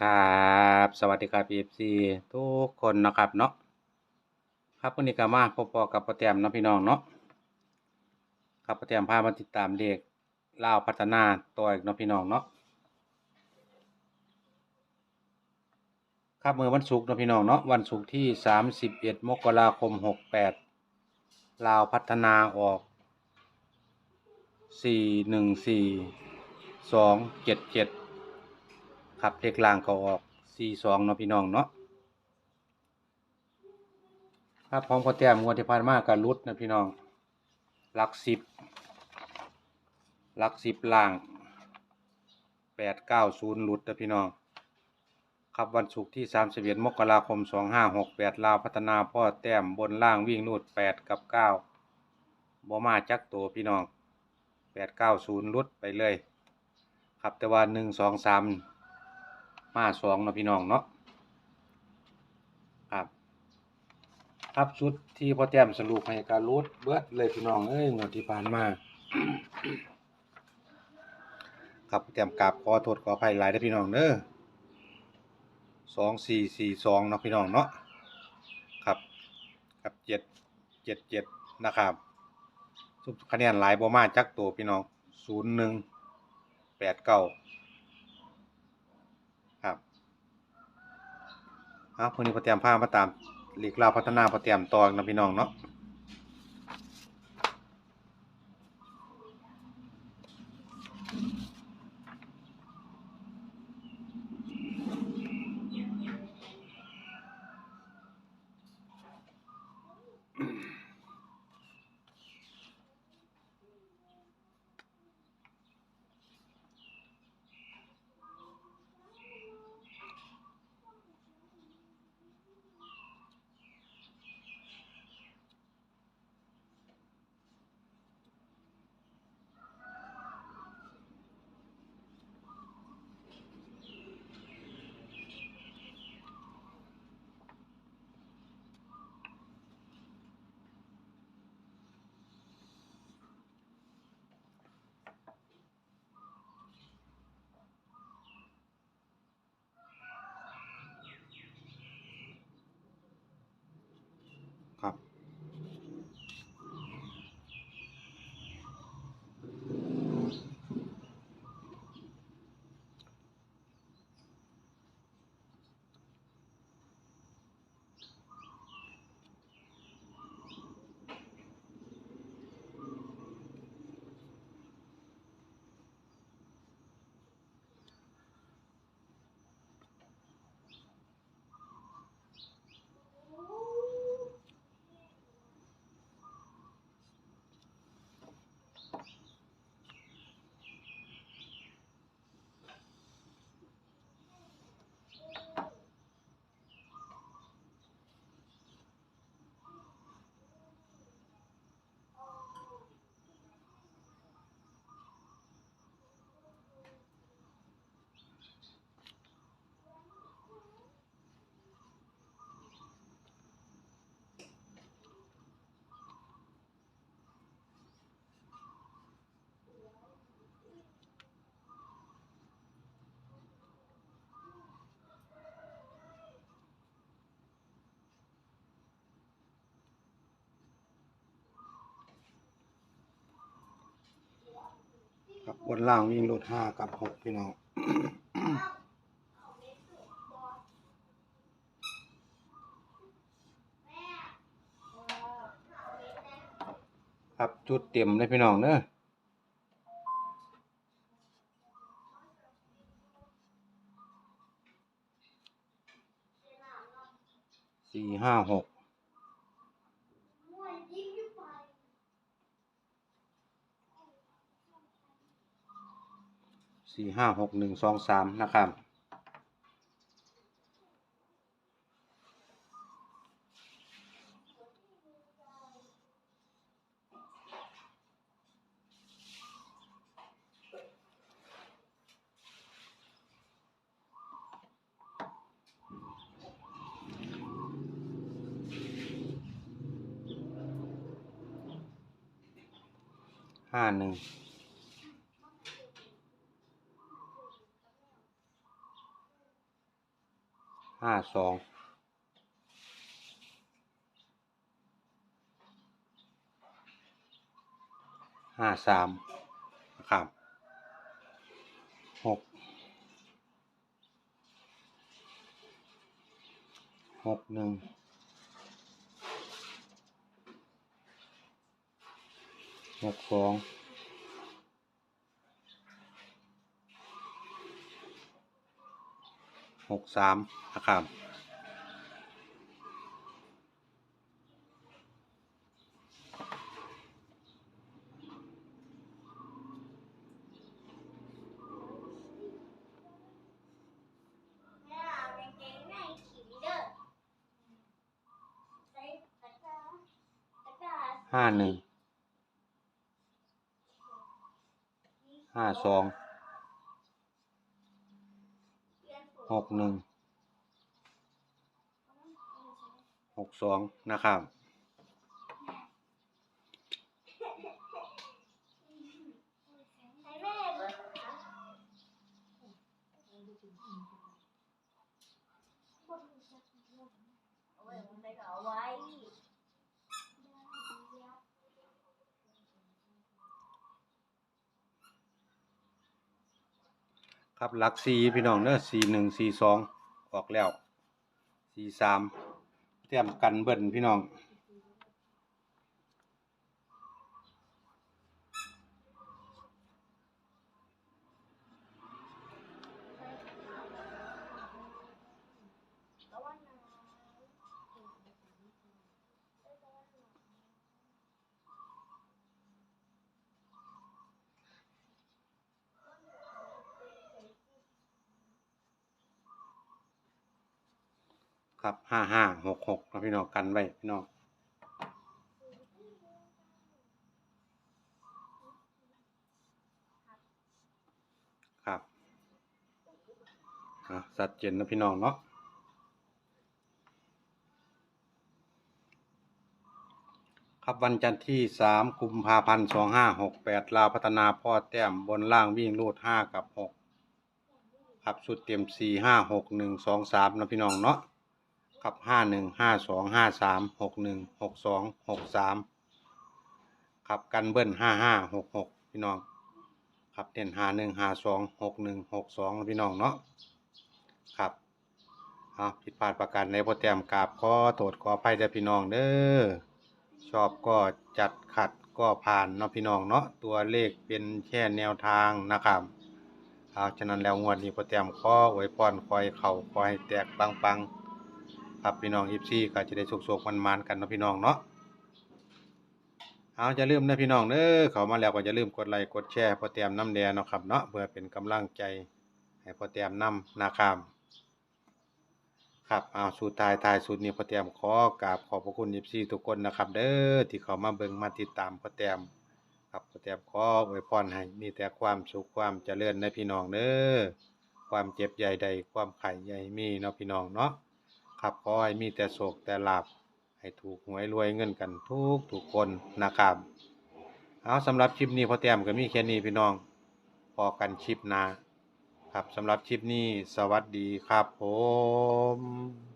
ครับสวัสดีครับ FC ทุกคนนะครับเนาะครับวันนี้ก็มาพบปอกับป้าแต้มนะพี่น้องเนาะครับป้าแต้มพามาติดตามเลขลาวพัฒนาตัวอีกนะพี่น้องเนาะครับเมื่อวันศุกร์นะพี่น้องเนาะวันศุกร์ที่ 31 มกราคม 68ลาวพัฒนาออก 414 277 ครับเลขล่างก็ออก42เนาะพี่น้องเนาะครับพร้อมก็แต้มงวดที่ผ่านมากับรุดนะพี่น้องหลักสิบหลักสิบล่าง890รุดนะพี่น้องครับวันศุกร์ที่31มสิบเอ็ดมกราคม2568ลาวพัฒนาพ่อแต้มบนล่างวิ่งรูด8กับ9บ่มาจักตัวพี่น้อง890รุดไปเลย ครับแต่ว่า1 2 3ม มา2เนาะพี่น้องเนาะครับครับชุดที่พ่อแต้มสรุปให้การรูดเบิดเลยพี่น้องเอ้ยงวดที่ผ่านมา ครับพอแต้มกราบขอโทษขออภัยหลายเด้พี่น้องเด้อสองสี่สี่สองเนาะพี่น้องเนาะครับครับเจ็ดเจ็ดเจ็ดนะครับสุดคะแนนหลายบ่มาจักตัวพี่น้องศูนย์หนึ่งแปดเก้าครับ เอาคนนี้พอเตรียมพามาตามหลีกลาพัฒนาพอเตรียมตองนะพี่น้องเนาะ บบนล่างวิ่งรถห้ากับหกพี่น้องครับจุดเต็มเลยพี่น้องเนอะสี่ห้าหก สี่ห้าหกหนึ่งสองสามนะครับ ห้าหนึ่ง ห้าสองห้าสามนะครับหกหกหนึ่งหกสอง หกสามนะครับแม่เอากางเกงในขี่เด้อใส่ตะกร้าตะกร้าห้าหนึ่งห้าสอง หกหนึ่งหกสองนะครับ ให้แม่เบิ่งค่ะเอาไว้ผมไปก็เอาไว้ ครับหลักสี่พี่น้องเนอะสี่หนึ่งสี่สองออกแล้วสี่สามเตรียมกันเบิ้ลพี่น้อง ครับห้าห้าหกหกนะพี่น้องกันไว้พี่น้องครับอะสัดเจนนะพี่น้องเนาะครับวันจันทร์ที่สามกุมภาพันธ์สองห้าหกแปดลาวพัฒนาพ่อแต้มบนล่างวิ่งรูดห้ากับหกครับสุดเต็มสี่ห้าหกหนึ่งสองสามนะพี่น้องเนาะ ครับห้าหนึ่งห้าสองห้าสามหกหนึ่งหกสองหกสามครับกันเบิ้ลห้าห้าหกหกพี่น้องครับเด่นห้าหนึ่งห้าสองหกหนึ่งหกสองพี่น้องเนาะครับเอาผิดพลาดประการในโปรแกรมกราบขอโทษขออภัยเด้อพี่น้องเด้อชอบก็จัดขัดก็ผ่านเนาะพี่น้องเนาะตัวเลขเป็นแค่แนวทางนะครับเอาฉะนั้นแล้วงวดนี้โปรแกรมขอไว้พรคอยเข่าคอยแตกปังๆ ครับพี่น้องอีฟซี่ก็จะได้สุกๆมันๆกันเนาะพี่น้องเนาะเอาจะลืมนะพี่น้องเด้อเข้ามาแล้วก็จะลืมกดไลค์กดแชร์พอเตรียมน้ำแดงเนาะครับเนาะเพื่อเป็นกำลังใจให้พอเตรียมน้ำนะครับครับเอาสูตรทายทายสูตรนี้พอเตรียมขอกราบขอบพระคุณอีฟซี่ทุกคนนะครับ เด้อที่เข้ามาเบิ่งมาติดตามพอเตรียมครับพอเตรียมขออวยพรให้มีแต่ความสุขความเจริญในพี่น้องเด้อความเจ็บใหญ่ใดความไข่ใหญ่มีเนาะพี่น้องเนาะ ครับขอให้มีแต่โศกแต่ลาบให้ถูกหวยรวยเงินกันทุกทุกคนนะครับเอาสำหรับคลิปนี้พอแต้มก็มีแค่นี้พี่น้องพอกันคลิปหน้าครับสำหรับคลิปนี้สวัสดีครับผม